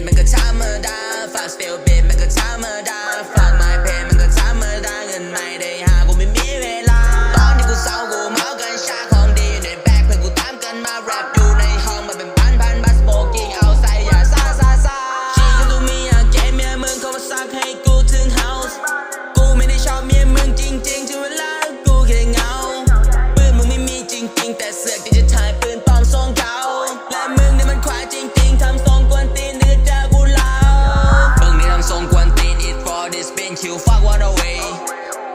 ดมันก็ธรรมดาฝากสเตลเบดมันก็ธรรมดาฝากไม้เพนมันก็ธรรมดาเงินไม่ได้หากูไม่มีเวลา ตอนที่กูเศร้ากูเมากันชาของดีในแบกเพื่อนกูตามกันมาแรปอยู่ในห้องมาเป็นพันพันบัสโบกิ้งเอาใส่ยาซาซาซาชีก็ดูมีอยากแกเมียมึงเข้ามาซักให้กูถึงเฮาส์กูไม่ได้ชอบเมียมึงจริงๆถึงเวลากูแค่เหงาปืนมึงไม่มีจริง ๆ แต่เสือกที่จะถ่าย way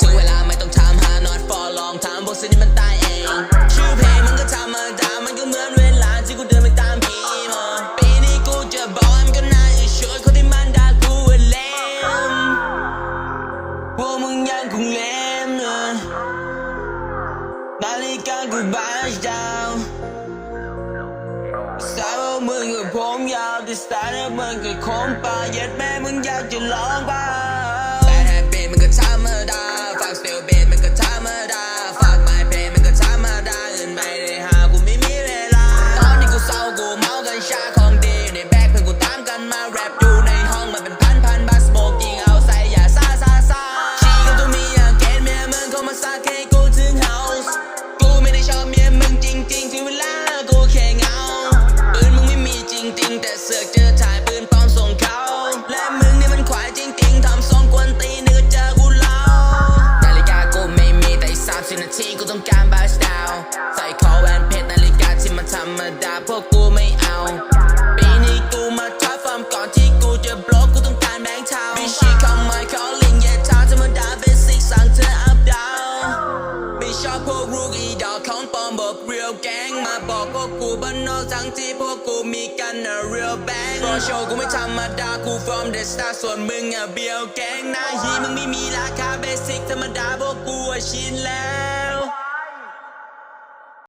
ถึงเวลาไม่ต้องถามหา not for long ถามพวกสิ่งนี้มันตายเอง ชื่อเพลงมันก็ธรรมดามันก็เหมือนเวลาที่กูเดินไปตามพีมาปีนี้กูจะบอกมันก็น่าจะช่วยคนที่มันด่ากูเลมพวกมึงยังคงเลมเลยนาฬิกากูบาชดาวสาวว่ามึงกับผมยาวแต่สไตล์เนี่ยมึงกับคมป่าเย็ดแม่มึงอยากจะลองเปล่า สือกเจอถ่ายปืนปลอมส่งเขา และมึงนี่มันควายจริงๆทำทรงกวนตีนนึกเจอกูเล่านาฬิกากูไม่มีแต่อีกสามสิบนาทีกูต้องการบาสดาวใส่คอแหวนเพชรนาฬิกาที่มันธรรมดา บอกเรียลแก๊งมาบอกพวกกูบ้านนอกทั้งที่พวกกูมีกันนะ real bang รอโชว์กูไม่ธรรมดากู from the star ส่วนมึงอะเบียวแก๊งหน้าฮีมึงไม่มีราคาเบสิกธรรมดาพวกกูอะชินแล้ว